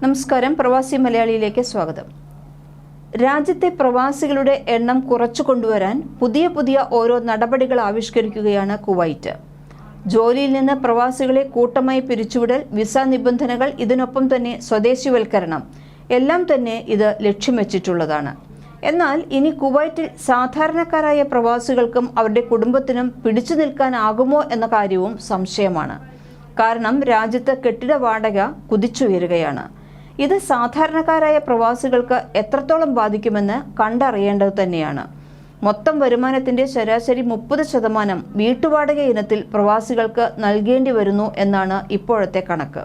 നമസ്കാരം. പ്രവാസി മലയാളിയിലേക്ക് സ്വാഗതം. രാജ്യത്തെ പ്രവാസികളുടെ എണ്ണം കുറച്ചു കൊണ്ടുവരാൻ പുതിയ പുതിയ ഓരോ നടപടികൾ ആവിഷ്കരിക്കുകയാണ് കുവൈറ്റ്. ജോലിയിൽ നിന്ന് പ്രവാസികളെ കൂട്ടമായി പിരിച്ചുവിടൽ വിസ നിബന്ധനകൾ ഇതിനൊപ്പം തന്നെ സ്വദേശിവൽക്കരണം എല്ലാം തന്നെ ഇത് ലക്ഷ്യം വെച്ചിട്ടുള്ളതാണ്. എന്നാൽ ഇനി കുവൈറ്റിൽ സാധാരണക്കാരായ പ്രവാസികൾക്കും അവരുടെ കുടുംബത്തിനും പിടിച്ചു നിൽക്കാനാകുമോ എന്ന കാര്യവും സംശയമാണ്. കാരണം രാജ്യത്ത് കെട്ടിട വാടക കുതിച്ചുയരുകയാണ്. ഇത് സാധാരണക്കാരായ പ്രവാസികൾക്ക് എത്രത്തോളം ബാധിക്കുമെന്ന് കണ്ടറിയേണ്ടത് തന്നെയാണ്. മൊത്തം വരുമാനത്തിന്റെ ശരാശരി മുപ്പത് ശതമാനം വീട്ടുവാടക ഇനത്തിൽ പ്രവാസികൾക്ക് നൽകേണ്ടി വരുന്നു എന്നാണ് ഇപ്പോഴത്തെ കണക്ക്.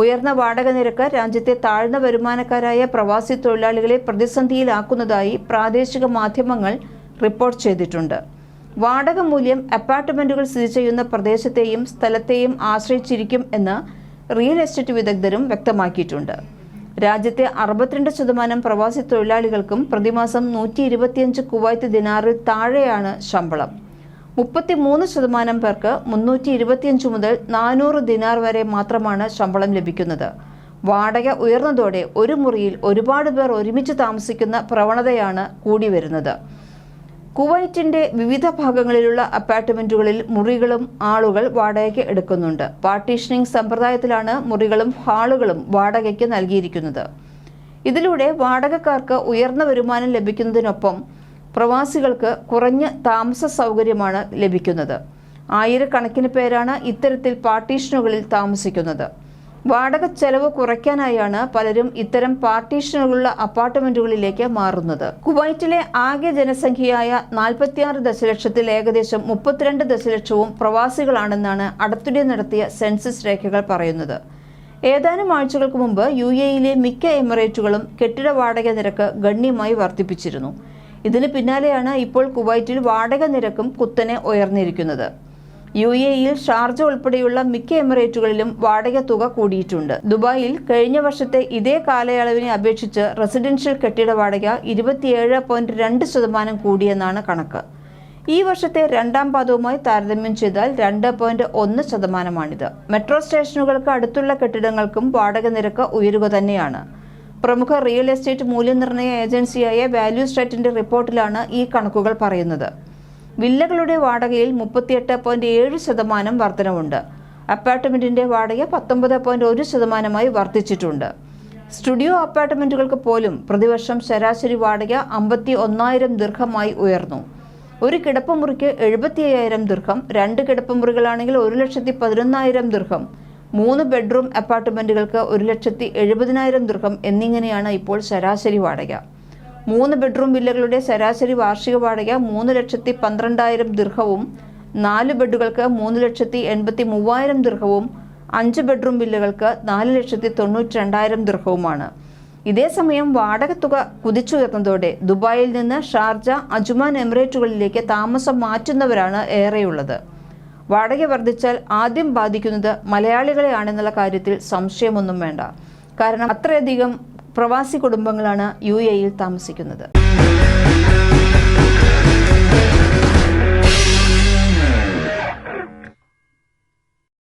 ഉയർന്ന വാടക നിരക്ക് രാജ്യത്തെ താഴ്ന്ന വരുമാനക്കാരായ പ്രവാസി തൊഴിലാളികളെ പ്രതിസന്ധിയിലാക്കുന്നതായി പ്രാദേശിക മാധ്യമങ്ങൾ റിപ്പോർട്ട് ചെയ്തിട്ടുണ്ട്. വാടക മൂല്യം അപ്പാർട്ട്മെന്റുകൾ സ്ഥിതി ചെയ്യുന്ന പ്രദേശത്തെയും സ്ഥലത്തെയും ആശ്രയിച്ചിരിക്കും എന്ന് റിയൽ എസ്റ്റേറ്റ് വിദഗ്ധരും വ്യക്തമാക്കിയിട്ടുണ്ട്. രാജ്യത്തെ അറുപത്തിരണ്ട് ശതമാനം പ്രവാസി തൊഴിലാളികൾക്കും പ്രതിമാസം നൂറ്റി ഇരുപത്തിയഞ്ച് കുവൈത്ത് ദിനാറിൽ താഴെയാണ് ശമ്പളം. മുപ്പത്തി മൂന്ന് ശതമാനം പേർക്ക് മുന്നൂറ്റി ഇരുപത്തിയഞ്ച് മുതൽ നാനൂറ് ദിനാർ വരെ മാത്രമാണ് ശമ്പളം ലഭിക്കുന്നത്. വാടക ഉയർന്നതോടെ ഒരു മുറിയിൽ ഒരുപാട് പേർ ഒരുമിച്ച് താമസിക്കുന്ന പ്രവണതയാണ് കൂടി വരുന്നത്. കുവൈറ്റിന്റെ വിവിധ ഭാഗങ്ങളിലുള്ള അപ്പാർട്ട്മെന്റുകളിൽ മുറികളും ആളുകൾ വാടകയ്ക്ക് എടുക്കുന്നുണ്ട്. പാർട്ടീഷനിങ് സമ്പ്രദായത്തിലാണ് മുറികളും ഹാളുകളും വാടകയ്ക്ക് നൽകിയിരിക്കുന്നത്. ഇതിലൂടെ വാടകക്കാർക്ക് ഉയർന്ന വരുമാനം ലഭിക്കുന്നതിനൊപ്പം പ്രവാസികൾക്ക് കുറഞ്ഞ താമസ സൗകര്യമാണ് ലഭിക്കുന്നത്. ആയിരക്കണക്കിന് പേരാണ് ഇത്തരത്തിൽ പാർട്ടീഷനുകളിൽ താമസിക്കുന്നത്. വാടക ചെലവ് കുറയ്ക്കാനായാണ് പലരും ഇത്തരം പാർട്ടീഷനുകളുള്ള അപ്പാർട്ട്മെന്റുകളിലേക്ക് മാറുന്നത്. കുവൈറ്റിലെ ആകെ ജനസംഖ്യയായ നാൽപ്പത്തിയാറ് ദശലക്ഷത്തിൽ ഏകദേശം മുപ്പത്തിരണ്ട് ദശലക്ഷവും പ്രവാസികളാണെന്നാണ് അടുത്തിടെ നടത്തിയ സെൻസസ് രേഖകൾ പറയുന്നത്. ഏതാനും ആഴ്ചകൾക്ക് മുമ്പ് യു എയിലെ മിക്ക എമിറേറ്റുകളും കെട്ടിട വാടക നിരക്ക് ഗണ്യമായി വർദ്ധിപ്പിച്ചിരുന്നു. ഇതിന് പിന്നാലെയാണ് ഇപ്പോൾ കുവൈറ്റിൽ വാടക നിരക്കും കുത്തനെ ഉയർന്നിരിക്കുന്നത്. യു എയിൽ ഷാർജ ഉൾപ്പെടെയുള്ള മിക്ക എമിറേറ്റുകളിലും വാടക തുക കൂടിയിട്ടുണ്ട്. ദുബായിൽ കഴിഞ്ഞ വർഷത്തെ ഇതേ കാലയളവിനെ അപേക്ഷിച്ച് റെസിഡൻഷ്യൽ കെട്ടിട വാടക ഇരുപത്തിയേഴ് പോയിന്റ് രണ്ട് ശതമാനം കൂടിയെന്നാണ് കണക്ക്. ഈ വർഷത്തെ രണ്ടാം പാദവുമായി താരതമ്യം ചെയ്താൽ രണ്ട് പോയിന്റ് ഒന്ന് ശതമാനമാണിത്. മെട്രോ സ്റ്റേഷനുകൾക്ക് അടുത്തുള്ള കെട്ടിടങ്ങൾക്കും വാടക നിരക്ക് ഉയരുക തന്നെയാണ്. പ്രമുഖ റിയൽ എസ്റ്റേറ്റ് മൂല്യനിർണയ ഏജൻസിയായ വാല്യൂ സ്റ്റേറ്റിന്റെ റിപ്പോർട്ടിലാണ് ഈ കണക്കുകൾ പറയുന്നത്. വില്ലകളുടെ വാടകയിൽ മുപ്പത്തിയെട്ട് പോയിന്റ് ഏഴ് ശതമാനം വർധനവുണ്ട്. അപ്പാർട്ട്മെന്റിന്റെ വാടക പത്തൊമ്പത് പോയിന്റ് ഒരു ശതമാനമായി വർദ്ധിച്ചിട്ടുണ്ട് സ്റ്റുഡിയോ അപ്പാർട്ട്മെന്റുകൾക്ക് പോലും പ്രതിവർഷം ശരാശരി വാടക അമ്പത്തി ഒന്നായിരം ദീർഘമായി ഉയർന്നു. ഒരു കിടപ്പുമുറിക്ക് എഴുപത്തി അയ്യായിരം ദീർഘം രണ്ട് കിടപ്പുമുറികളാണെങ്കിൽ ഒരു ലക്ഷത്തി പതിനൊന്നായിരം ദീർഘം മൂന്ന് ബെഡ്റൂം അപ്പാർട്ട്മെന്റുകൾക്ക് ഒരു ലക്ഷത്തി എഴുപതിനായിരം ദീർഘം എന്നിങ്ങനെയാണ് ഇപ്പോൾ ശരാശരി വാടക. മൂന്ന് ബെഡ്റൂം വില്ലകളുടെ ശരാശരി വാർഷിക വാടക മൂന്ന് ലക്ഷത്തി പന്ത്രണ്ടായിരം ദീർഘവും നാല് ബെഡുകൾക്ക് മൂന്ന് ലക്ഷത്തി എൺപത്തി മൂവായിരം ദീർഘവും അഞ്ച് ബെഡ്റൂം വില്ലകൾക്ക് നാല് ലക്ഷത്തി തൊണ്ണൂറ്റി രണ്ടായിരം ദീർഘവുമാണ്. ഇതേസമയം വാടക തുക കുതിച്ചുയർന്നതോടെ ദുബായിൽ നിന്ന് ഷാർജ അജുമാൻ എമിറേറ്റുകളിലേക്ക് താമസം മാറ്റുന്നവരാണ് ഏറെയുള്ളത്. വാടക വർദ്ധിച്ചാൽ ആദ്യം ബാധിക്കുന്നത് മലയാളികളെയാണെന്നുള്ള കാര്യത്തിൽ സംശയമൊന്നും വേണ്ട. കാരണം അത്രയധികം പ്രവാസി കുടുംബങ്ങളാണ് യു എയിൽ താമസിക്കുന്നത്.